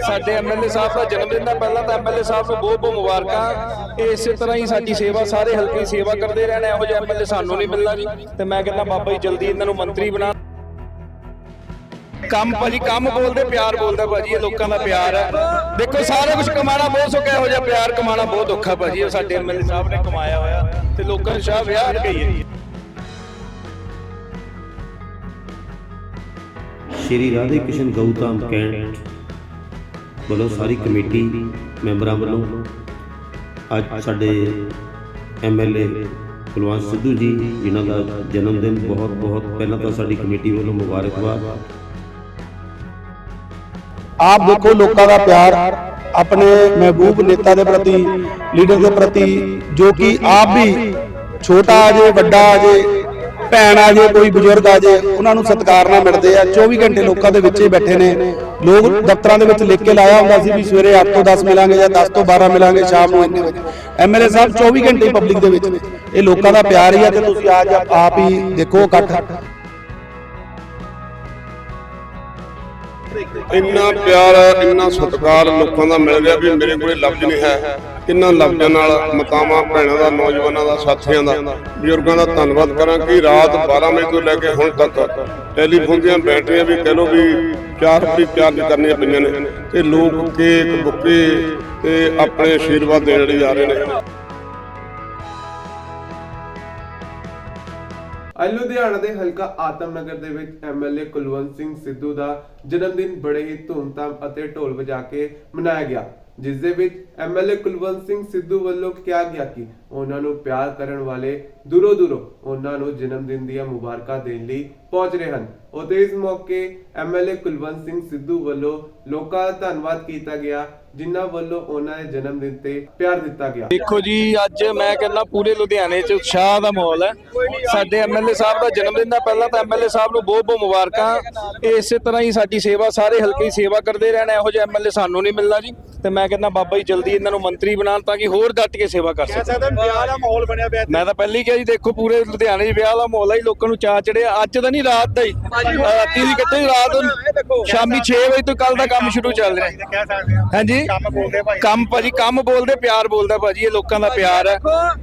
ਸਾਡੇ ਐਮਐਲਏ ਸਾਹਿਬ ਦਾ ਜਨਮ ਦਿਨ ਦਾ ਪਹਿਲਾਂ ਤਾਂ ਐਮਐਲਏ ਸਾਹਿਬ ਨੂੰ ਬਹੁਤ ਬਹੁਤ ਮੁਬਾਰਕਾਂ। ਇਹ ਇਸੇ ਤਰ੍ਹਾਂ ਹੀ ਸਾਡੀ ਸੇਵਾ, ਸਾਰੇ ਹਲਕੇ ਸੇਵਾ ਕਰਦੇ ਰਹਿਣਾ, ਇਹੋ ਜਿਹਾ ਐਮਐਲਏ ਸਾਨੂੰ ਨਹੀਂ ਮਿਲਣਾ ਜੀ। ਤੇ ਮੈਂ ਕਹਿੰਦਾ ਬਾਬਾ ਜੀ ਜਲਦੀ ਇਹਨਾਂ ਨੂੰ ਮੰਤਰੀ ਬਣਾ। ਕੰਮ ਭਾਜੀ, ਕੰਮ ਬੋਲਦੇ, ਪਿਆਰ ਬੋਲਦਾ ਭਾਜੀ, ਇਹ ਲੋਕਾਂ ਦਾ ਪਿਆਰ ਹੈ। ਦੇਖੋ, ਸਾਰਾ ਕੁਝ ਕਮਾਣਾ ਬਹੁਤ ਸੌਖਾ, ਇਹੋ ਜਿਹਾ ਪਿਆਰ ਕਮਾਣਾ ਬਹੁਤ ਔਖਾ ਭਾਜੀ ਉਹ ਸਾਡੇ ਐਮਐਲਏ ਸਾਹਿਬ ਨੇ ਕਮਾਇਆ ਹੋਇਆ ਤੇ ਲੋਕਾਂ ਨੂੰ ਸ਼ਾਹ ਵਿਆਹ ਗਈ ਹੈ। ਸ਼੍ਰੀ ਰਾਧੇ ਕ੍ਰਿਸ਼ਨ ਗਊਤਾਮ ਕੈਂਟ। ਵੱਲੋਂ ਸਾਰੀ ਕਮੇਟੀ ਮੈਂਬਰਾਂ ਵੱਲੋਂ ਅੱਜ ਸਾਡੇ ਐਮਐਲਏ ਕੁਲਵੰਤ ਸਿੱਧੂ ਜੀ, ਜਿਨ੍ਹਾਂ ਦਾ ਜਨਮ ਦਿਨ ਬਹੁਤ ਬਹੁਤ ਪਹਿਲਾਂ ਤਾਂ ਸਾਡੀ ਕਮੇਟੀ ਵੱਲੋਂ ਮੁਬਾਰਕਬਾਦ ਆਪ ਦੇਖੋ ਲੋਕਾਂ ਦਾ ਪਿਆਰ, ਆਪਣੇ ਮਹਿਬੂਬ ਨੇਤਾ ਦੇ ਪ੍ਰਤੀ, ਲੀਡਰ ਦੇ ਪ੍ਰਤੀ, ਜੋ ਕਿ ਆਪ ਵੀ ਛੋਟਾ ਆ ਜੇ ਵੱਡਾ ਆ ਜੇ ਭੈਣ ਆ ਜੇ, ਕੋਈ ਬਜ਼ੁਰਗ ਆ ਜੇ, ਉਹਨਾਂ ਨੂੰ ਸਤਿਕਾਰ ਨਾਲ ਮਿਲਦੇ ਆ। 24 ਘੰਟੇ ਲੋਕਾਂ ਦੇ ਵਿੱਚ ਹੀ ਬੈਠੇ ਨੇ। ਲੋਕ ਦਫ਼ਤਰਾਂ ਦੇ ਵਿੱਚ ਲਿਖ ਕੇ ਲਾਇਆ ਹੁੰਦਾ ਸੀ ਵੀ ਸਵੇਰੇ 8 ਤੋਂ 10 ਮਿਲਾਂਗੇ ਜਾਂ 10 ਤੋਂ 12 ਮਿਲਾਂਗੇ ਸ਼ਾਮ ਨੂੰ ਇੰਨੇ ਵਜੇ। ਐਮਐਲਏ ਸਾਹਿਬ 24 ਘੰਟੇ ਪਬਲਿਕ ਦੇ ਵਿੱਚ ਨੇ। ਇਹ ਲੋਕਾਂ ਦਾ ਪਿਆਰ ਹੀ ਆ ਤੇ ਤੁਸੀਂ ਅੱਜ ਆਪ ਹੀ ਦੇਖੋ ਇਕੱਠ। ਇੰਨਾ ਪਿਆਰ, ਇੰਨਾ ਸਤਿਕਾਰ ਲੋਕਾਂ ਦਾ ਮਿਲ ਰਿਹਾ ਵੀ ਮੇਰੇ ਕੋਲੇ ਲਫ਼ਜ਼ ਨਹੀਂ ਹੈ। ਇਹਨਾਂ ਲਫ਼ਜ਼ਾਂ ਨਾਲ ਮਤਾਵਾਂ ਭੈਣਾਂ ਦਾ, ਨੌਜਵਾਨਾਂ ਦਾ, ਸਾਥੀਆਂ ਦਾ। ਬਜ਼ੁਰਗਾਂ ਦਾ ਧੰਨਵਾਦ ਕਰਾਂ ਕਿ ਰਾਤ 12 ਵਜੇ ਤੋਂ ਲੈ ਕੇ ਹੁਣ ਤੱਕ ਟੈਲੀਫੋਨ ਦੀਆਂ ਬੈਟਰੀਆਂ ਵੀ ਕਹਿ ਲਓ ਵੀ ਚਾਰ ਵਾਰੀ ਚਾਰਜ ਕਰਨੀਆਂ ਪਈਆਂ ਨੇ। ਤੇ ਲੋਕ ਕੇਕ, ਬੁੱਕੇ ਤੇ ਆਪਣੇ ਆਸ਼ੀਰਵਾਦ ਦੇਣ ਲਈ ਆ ਰਹੇ ਨੇ। ਲੁਧਿਆਣਾ ਦੇ ਹਲਕਾ ਆਤਮਨਗਰ ਦੇ ਵਿੱਚ ਐਮਐਲਏ ਕੁਲਵੰਤ ਸਿੰਘ ਸਿੱਧੂ ਦਾ ਜਨਮ ਦਿਨ ਬੜੇ ਹੀ ਧੂਮਧਾਮ ਅਤੇ ਢੋਲ ਵਜਾ ਕੇ ਮਨਾਇਆ ਗਿਆ, ਜਿਸ ਦੇ ਵਿੱਚ ਐਮਐਲਏ ਕੁਲਵੰਤ ਸਿੰਘ ਸਿੱਧੂ ਵੱਲੋਂ ਕਿਹਾ ਗਿਆ ਕਿ ਉਹਨਾਂ ਨੂੰ ਪਿਆਰ ਕਰਨ ਵਾਲੇ ਦੂਰੋਂ ਦੂਰੋਂ ਉਹਨਾਂ ਨੂੰ ਜਨਮ ਦਿਨ ਦੀਆਂ ਮੁਬਾਰਕਾਂ ਦੇਣ ਲਈ ਪਹੁੰਚ ਰਹੇ ਹਨ। ਉਤੇ ਇਸ ਮੌਕੇ ਐਮਐਲਏ ਕੁਲਵੰਤ ਸਿੰਘ ਸਿੱਧੂ ਵੱਲੋਂ ਲੋਕਾਂ ਦਾ ਧੰਨਵਾਦ ਕੀਤਾ ਗਿਆ, ਜਿਨ੍ਹਾਂ ਵੱਲੋਂ ਉਹਨਾਂ ਦੇ ਜਨਮ ਦਿਨ ਤੇ ਪਿਆਰ ਦਿੱਤਾ ਗਿਆ। ਦੇਖੋ ਜੀ, ਅੱਜ ਮੈਂ ਕਹਿੰਦਾ ਪੂਰੇ ਲੁਧਿਆਣੇ 'ਚ ਉਤਸ਼ਾਹ ਦਾ ਮਾਹੌਲ ਹੈ। ਸਾਡੇ ਐਮਐਲਏ ਸਾਹਿਬ ਦਾ ਜਨਮ ਦਿਨ ਦਾ ਪਹਿਲਾਂ ਤਾਂ ਐਮਐਲਏ ਸਾਹਿਬ ਨੂੰ ਬਹੁਤ ਬਹੁਤ ਮੁਬਾਰਕਾਂ। ਇਹ ਇਸੇ ਤਰ੍ਹਾਂ ਹੀ ਸਾਡੀ ਸੇਵਾ, ਸਾਰੇ ਹਲਕੇ ਦੀ ਸੇਵਾ ਕਰਦੇ ਰਹਿਣਾ, ਇਹੋ ਜਿਹਾ ਐਮਐਲਏ ਸਾਨੂੰ ਨਹੀਂ ਮਿਲਣਾ ਜੀ। ਤੇ ਮੈਂ ਕਹਿੰਦਾ ਬਾਬਾ ਜੀ ਜਲਦੀ ਇਹਨਾਂ ਨੂੰ ਮੰਤਰੀ ਬਣਾਉਣ ਤਾਂ ਕਿ ਹੋਰ ਡਟ ਕੇ ਸੇਵਾ ਕਰ ਸਕਣ। ਵਿਆਹ ਦਾ ਮਾਹੌਲ ਬਣਿਆ ਪਿਆ ਮੈਂ ਤਾਂ ਪਹਿਲਾਂ ਕਿਹਾ ਜੀ ਦੇਖੋ ਪੂਰੇ ਲੁਧਿਆਣੇ 'ਚ ਵਿਆਹ ਦਾ ਮਾਹੌਲ ਹੈ ਜੀ, ਲੋਕਾਂ ਨੂੰ ਚਾਅ ਚੜਿਆ। ਅੱਜ ਤਾਂ ਨਹੀਂ ਰਾਤ ਦਾ ਹੀ। ਰਾਤੀ ਦੀ ਕੱਟੇ ਰਾਤ ਨੂੰ ਸ਼ਾਮੀ 6 ਵਜੇ ਤੋਂ ਕੱਲ ਦਾ ਕੰਮ ਸ਼ੁਰੂ ਚੱਲ ਰਿਹਾ। ਹਾਂਜੀ। ਕੰਮ ਬੋਲਦੇ ਭਾਈ। ਕੰਮ ਭਾਜੀ ਕੰਮ ਬੋਲਦੇ ਪਿਆਰ ਬੋਲਦਾ ਭਾਜੀ ਇਹ ਲੋਕਾਂ ਦਾ ਪਿਆਰ ਹੈ।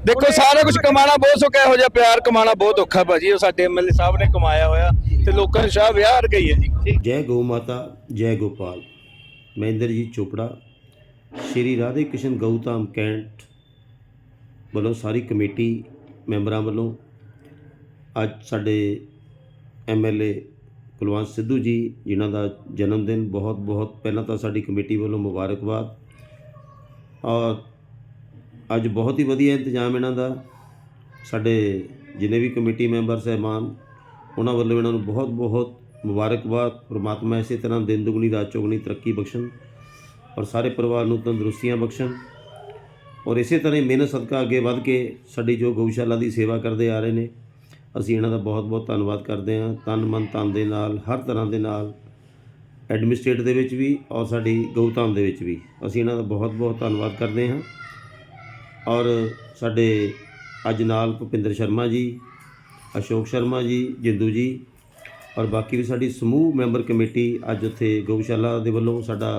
ਦੇਖੋ ਸਾਰਾ ਕੁਝ ਕਮਾਣਾ ਬਹੁਤ ਸੌਖਾ ਇਹੋ ਜਿਹਾ ਪਿਆਰ ਕਮਾਣਾ ਬਹੁਤ ਔਖਾ ਭਾਜੀ ਉਹ ਸਾਡੇ ਐਮਐਲਏ ਸਾਹਿਬ ਨੇ ਕਮਾਇਆ ਹੋਇਆ ਤੇ ਲੋਕਾਂ ਨੂੰ ਸ਼ਾਹ ਵਿਆਹ ਗਈ ਹੈ ਜੀ। ਜੈ ਗਊ ਮਾਤਾ ਜੈ ਗੋਪਾਲ। ਮੈਂ ਇੰਦਰਜੀਤ ਚੋਪੜਾ ਸ਼੍ਰੀ ਰਾਧੇ ਕ੍ਰਿਸ਼ਨ ਗਊਤਾਮ ਕੈਂਟ ਵੱਲੋਂ ਸਾਰੀ ਕਮੇਟੀ ਮੈਂਬਰਾਂ ਵੱਲੋਂ ਅੱਜ ਸਾਡੇ ਐਮਐਲਏ ਕੁਲਵੰਤ ਸਿੱਧੂ ਜੀ, ਜਿਨ੍ਹਾਂ ਦਾ ਜਨਮ ਦਿਨ ਬਹੁਤ ਬਹੁਤ ਪਹਿਲਾਂ ਤਾਂ ਸਾਡੀ ਕਮੇਟੀ ਵੱਲੋਂ ਮੁਬਾਰਕਬਾਦ। ਔਰ ਅੱਜ ਬਹੁਤ ਹੀ ਵਧੀਆ ਇੰਤਜ਼ਾਮ ਇਹਨਾਂ ਦਾ। ਸਾਡੇ ਜਿੰਨੇ ਵੀ ਕਮੇਟੀ ਮੈਂਬਰ ਸਹਿਬਾਨ ਉਹਨਾਂ ਵੱਲੋਂ ਇਹਨਾਂ ਨੂੰ ਬਹੁਤ ਬਹੁਤ ਮੁਬਾਰਕਬਾਦ। ਪ੍ਰਮਾਤਮਾ ਇਸੇ ਤਰ੍ਹਾਂ ਦਿਨ ਦੁਗਣੀ, ਰਾਤ ਚੌਗਣੀ ਤਰੱਕੀ ਬਖਸ਼ਣ। ਔਰ ਸਾਰੇ ਪਰਿਵਾਰ ਨੂੰ ਤੰਦਰੁਸਤੀਆਂ ਬਖਸ਼ਣ। ਔਰ ਇਸੇ ਤਰ੍ਹਾਂ ਹੀ ਮਿਹਨਤ ਸਦਕਾ ਅੱਗੇ ਵੱਧ ਕੇ ਸਾਡੀ ਜੋ ਗਊਸ਼ਾਲਾ ਦੀ ਸੇਵਾ ਕਰਦੇ ਆ ਰਹੇ ਨੇ, ਅਸੀਂ ਇਹਨਾਂ ਦਾ ਬਹੁਤ ਬਹੁਤ ਧੰਨਵਾਦ ਕਰਦੇ ਹਾਂ, ਤਨ ਮਨ ਤਨ ਦੇ ਨਾਲ, ਹਰ ਤਰ੍ਹਾਂ ਦੇ ਨਾਲ ਐਡਮਿਨਿਸਟ੍ਰੇਟ ਦੇ ਵਿੱਚ ਵੀ ਔਰ ਸਾਡੀ ਗਊਧਾਮ ਦੇ ਵਿੱਚ ਵੀ। ਅਸੀਂ ਇਹਨਾਂ ਦਾ ਬਹੁਤ ਬਹੁਤ ਧੰਨਵਾਦ ਕਰਦੇ ਹਾਂ। ਔਰ ਸਾਡੇ ਅੱਜ ਨਾਲ ਭੁਪਿੰਦਰ ਸ਼ਰਮਾ ਜੀ, ਅਸ਼ੋਕ ਸ਼ਰਮਾ ਜੀ, ਜਿੰਦੂ ਜੀ ਔਰ ਬਾਕੀ ਵੀ ਸਾਡੀ ਸਮੂਹ ਮੈਂਬਰ ਕਮੇਟੀ ਅੱਜ ਉੱਥੇ ਗਊਸ਼ਾਲਾ ਦੇ ਵੱਲੋਂ ਸਾਡਾ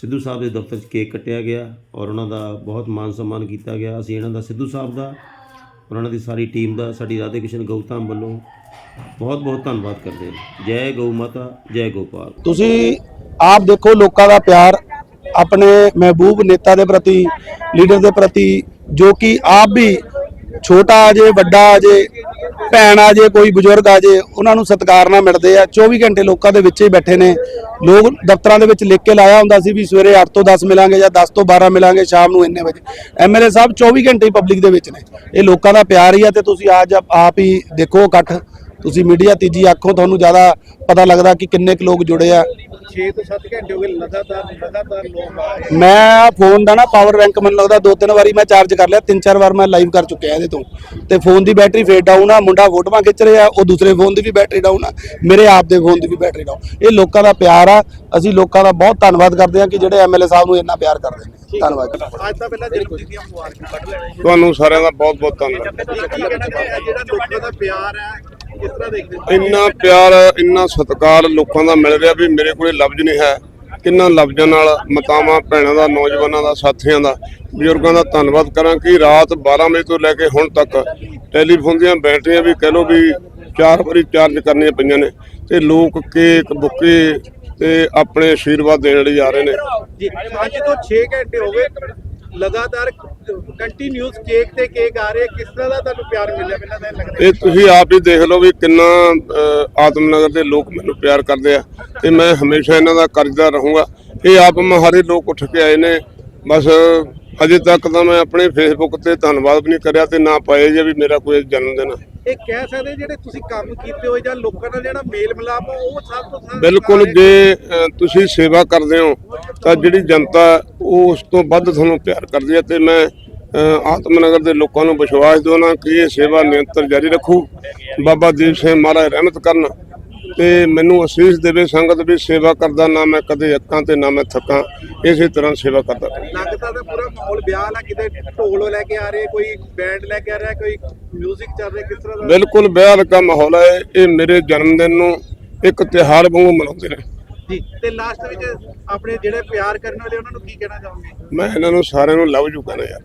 ਸਿੱਧੂ ਸਾਹਿਬ ਦੇ ਦਫ਼ਤਰ 'ਚ ਕੇਕ ਕੱਟਿਆ ਗਿਆ ਔਰ ਉਹਨਾਂ ਦਾ ਬਹੁਤ ਮਾਨ ਸਨਮਾਨ ਕੀਤਾ ਗਿਆ। ਅਸੀਂ ਇਹਨਾਂ ਦਾ ਸਿੱਧੂ ਸਾਹਿਬ ਦਾ ਔਰ ਉਹਨਾਂ ਦੀ ਸਾਰੀ ਟੀਮ ਦਾ, ਸਾਡੀ ਰਾਧੇ ਕ੍ਰਿਸ਼ਨ ਗੌਤਮ ਵੱਲੋਂ ਬਹੁਤ ਬਹੁਤ ਧੰਨਵਾਦ ਕਰਦੇ ਹਾਂ। ਜੈ ਗਊ ਮਾਤਾ, ਜੈ ਗੋਪਾਲ। ਤੁਸੀਂ ਆਪ ਦੇਖੋ ਲੋਕਾਂ ਦਾ ਪਿਆਰ, ਆਪਣੇ ਮਹਿਬੂਬ ਨੇਤਾ ਦੇ ਪ੍ਰਤੀ, ਲੀਡਰ ਦੇ ਪ੍ਰਤੀ, ਜੋ ਕਿ ਆਪ ਵੀ ਛੋਟਾ ਆ ਜੇ ਵੱਡਾ ਆ ਜੇ ਭੈਣ ਆ ਜੇ, ਕੋਈ ਬਜ਼ੁਰਗ ਆ ਜੇ, ਉਹਨਾਂ ਨੂੰ ਸਤਿਕਾਰ ਨਾਲ ਮਿਲਦੇ ਆ। 24 ਘੰਟੇ ਲੋਕਾਂ ਦੇ ਵਿੱਚ ਹੀ ਬੈਠੇ ਨੇ। ਲੋਕ ਦਫ਼ਤਰਾਂ ਦੇ ਵਿੱਚ ਲਿਖ ਕੇ ਲਾਇਆ ਹੁੰਦਾ ਸੀ ਵੀ ਸਵੇਰੇ 8 ਤੋਂ 10 ਮਿਲਾਂਗੇ ਜਾਂ 10 ਤੋਂ 12 ਮਿਲਾਂਗੇ ਸ਼ਾਮ ਨੂੰ ਇੰਨੇ ਵਜੇ। ਐਮਐਲਏ ਸਾਹਿਬ 24 ਘੰਟੇ ਹੀ ਪਬਲਿਕ ਦੇ ਵਿੱਚ ਨੇ। ਇਹ ਲੋਕਾਂ ਦਾ ਪਿਆਰ ਹੀ ਆ ਤੇ ਤੁਸੀਂ ਅੱਜ ਆਪ ਹੀ ਦੇਖੋ ਇਕੱਠ। ਤੁਸੀਂ ਮੀਡੀਆ ਤੀਜੀ ਅੱਖੋਂ ਤੁਹਾਨੂੰ ਜ਼ਿਆਦਾ ਪਤਾ ਲੱਗਦਾ ਕਿ ਕਿੰਨੇ ਕੁ ਲੋਕ ਜੁੜੇ ਆ। 6 ਤੋਂ 7 ਘੰਟੇ ਹੋ ਗਏ ਲਗਾਤਾਰ ਲਗਾਤਾਰ ਲੋਕ ਆ ਰਹੇ ਮੈਂ ਫੋਨ ਦਾ ਨਾ ਪਾਵਰ ਬੈਂਕ ਮੈਨੂੰ ਲੱਗਦਾ ਦੋ ਤਿੰਨ ਵਾਰੀ ਮੈਂ ਚਾਰਜ ਕਰ ਲਿਆ ਤਿੰਨ ਚਾਰ ਵਾਰ ਮੈਂ ਲਾਈਵ ਕਰ ਚੁੱਕਿਆ ਇਹਦੇ ਤੋਂ। ਤੇ ਫੋਨ ਦੀ ਬੈਟਰੀ ਫੇਡ ਡਾਊਨ ਆ ਮੁੰਡਾ ਫੋਟੋਆਂ ਖਿੱਚ ਰਿਹਾ ਉਹ ਦੂਸਰੇ ਫੋਨ ਦੀ ਵੀ ਬੈਟਰੀ ਡਾਊਨ ਆ ਮੇਰੇ ਆਪ ਦੇ ਫੋਨ ਦੀ ਵੀ ਬੈਟਰੀ ਡਾਊਨ ਇਹ ਲੋਕਾਂ ਦਾ ਪਿਆਰ ਆ ਅਸੀਂ ਲੋਕਾਂ ਦਾ ਬਹੁਤ ਧੰਨਵਾਦ ਕਰਦੇ ਹਾਂ ਕਿ ਜਿਹੜੇ ਐਮਐਲਏ ਸਾਹਿਬ ਨੂੰ ਇੰਨਾ ਪਿਆਰ ਕਰਦੇ ਨੇ। ਧੰਨਵਾਦ ਅੱਜ ਤਾਂ ਪਹਿਲਾਂ ਜਨਮ ਦਿਨ ਦੀਆਂ ਮੁਬਾਰਕਾਂ ਕੱਢ ਲੈਣੇ ਤੁਹਾਨੂੰ ਸਾਰਿਆਂ ਦਾ ਬਹੁਤ ਬਹੁਤ ਧੰਨਵਾਦ ਆ ਜਿਹੜਾ ਲੋਕਾਂ ਦਾ ਪਿਆਰ ਹੈ ਕਿਸ ਤਰ੍ਹਾਂ ਦੇਖਦੇ ਹੋ? ਇੰਨਾ ਪਿਆਰ ਇੰਨਾ ਸਤਿਕਾਰ ਲੋਕਾਂ ਦਾ ਮਿਲ ਰਿਹਾ ਵੀ ਮੇਰੇ ਕੋਲੇ ਲਫ਼ਜ਼ ਨਹੀਂ ਹੈ। ਕਿੰਨਾ ਲਫ਼ਜ਼ਾਂ ਨਾਲ ਮਾਤਾਵਾਂ ਭੈਣਾਂ ਦਾ ਨੌਜਵਾਨਾਂ ਦਾ ਸਾਥੀਆਂ ਦਾ। ਬਜ਼ੁਰਗਾਂ ਦਾ ਧੰਨਵਾਦ ਕਰਾਂ ਕਿ ਰਾਤ 12 ਵਜੇ ਤੋਂ ਲੈ ਕੇ ਹੁਣ ਤੱਕ ਟੈਲੀਫੋਨ ਦੀਆਂ ਬੈਟਰੀਆਂ ਵੀ ਕਹਿ ਲਓ ਵੀ ਚਾਰ ਵਾਰੀ ਚਾਰਜ ਕਰਨੀਆਂ ਪਈਆਂ ਨੇ ਤੇ ਲੋਕ ਕੇਕ ਬੁੱਕੇ ਤੇ ਆਪਣੇ ਆਸ਼ੀਰਵਾਦ ਦੇਣ ਲਈ ਆ ਰਹੇ ਨੇ। ਜੀ ਅੱਜ ਤੋਂ 6 ਘੰਟੇ ਹੋ ਗਏ ਲਗਾਤਾਰ ਕੰਟੀਨਿਊਸ ਕੇਕ ਤੇ ਕੇਕ ਆ ਰਹੇ ਕਿਸ ਤਰ੍ਹਾਂ ਦਾ ਤੁਹਾਨੂੰ ਪਿਆਰ ਮਿਲਿਆ? ਮੈਨੂੰ ਤਾਂ ਇਹ ਲੱਗਦਾ ਇਹ ਤੁਸੀਂ ਆਪ ਹੀ ਦੇਖ ਲਓ ਵੀ ਕਿੰਨਾ ਅਹ, ਆਤਮਨਗਰ ਦੇ ਲੋਕ ਮੈਨੂੰ ਪਿਆਰ ਕਰਦੇ ਆ ਤੇ ਮੈਂ ਹਮੇਸ਼ਾ ਇਹਨਾਂ ਦਾ ਕਰਜ਼ਦਾਰ ਰਹੂੰਗਾ। ਇਹ ਆਪ ਮਹਾਰੇ ਲੋਕ ਉੱਠ ਕੇ ਆਏ ਨੇ। ਬਸ ਅਜੇ ਤੱਕ ਤਾਂ ਮੈਂ ਆਪਣੇ ਫੇਸਬੁੱਕ ਤੇ ਧੰਨਵਾਦ ਵੀ ਨਹੀਂ ਕਰਿਆ ਤੇ ਨਾ ਪਾਏ ਜੇ ਵੀ ਮੇਰਾ ਕੋਈ ਜਨਮ ਦਿਨ। ਇਹ ਕਹਿ ਸਕਦੇ ਜਿਹੜੇ ਤੁਸੀਂ ਕੰਮ ਕੀਤੇ ਹੋਏ ਜਾਂ ਲੋਕਾਂ ਨਾਲ ਜਿਹੜਾ ਮੇਲ ਮਿਲਾਪ ਉਹ ਸਭ ਤੋਂ ਸਭ ਬਿਲਕੁਲ ਜੇ ਤੁਸੀਂ ਸੇਵਾ ਕਰਦੇ ਹੋ ਤਾਂ ਜਿਹੜੀ ਜਨਤਾ ਉਹ ਉਸ ਤੋਂ ਵੱਧ ਤੁਹਾਨੂੰ ਪਿਆਰ ਕਰਦੀ ਹੈ ਤੇ ਮੈਂ ਆਤਮਨਗਰ ਦੇ ਲੋਕਾਂ ਨੂੰ ਵਿਸ਼ਵਾਸ ਦਿਵਾਉਣਾ ਕਿ ਇਹ ਸੇਵਾ ਨਿਰੰਤਰ ਜਾਰੀ ਰੱਖੂ। ਬਾਬਾ ਦੀਪ ਸਿੰਘ ਮਹਾਰਾਜ ਰਹਿਮਤ ਕਰਨ। ਤੇ ਮੈਨੂੰ ਅਸੀਸ ਦੇਵੇ ਸੰਗਤ ਵੀ ਸੇਵਾ ਕਰਦਾ ਨਾ ਮੈਂ ਕਦੇ ਅੱਕਾਂ ਤੇ ਨਾ ਮੈਂ ਥੱਕਾਂ। ਇਸੇ ਤਰ੍ਹਾਂ ਸੇਵਾ ਕਰਦਾ। ਲੱਗਦਾ ਤਾਂ ਪੂਰਾ ਮਾਹੌਲ ਵਿਆਹ ਨਾਲ ਕਿਤੇ ਢੋਲ ਲੈ ਕੇ ਆ ਰਹੇ ਕੋਈ ਬੈਂਡ ਲੈ ਕੇ ਆ ਰਿਹਾ ਕੋਈ 뮤직 ਚੱਲ ਰਿਹਾ ਕਿਸ ਤਰ੍ਹਾਂ ਦਾ? ਬਿਲਕੁਲ ਵਿਆਹ ਦਾ ਮਾਹੌਲ ਹੈ। ਇਹ ਮੇਰੇ ਜਨਮ ਦਿਨ ਨੂੰ ਇੱਕ ਤਿਉਹਾਰ ਵਾਂਗੂ ਮਨਾਉਂਦੇ ਨੇ। ਜੀ ਤੇ ਲਾਸਟ ਵਿੱਚ ਆਪਣੇ ਜਿਹੜੇ ਪਿਆਰ ਕਰਨ ਵਾਲੇ ਉਹਨਾਂ ਨੂੰ ਕੀ ਕਹਿਣਾ ਚਾਹੋਗੇ? ਮੈਂ ਇਹਨਾਂ ਨੂੰ ਸਾਰਿਆਂ ਨੂੰ ਲਵ ਯੂ ਕਹਿੰਦਾ ਯਾਰ।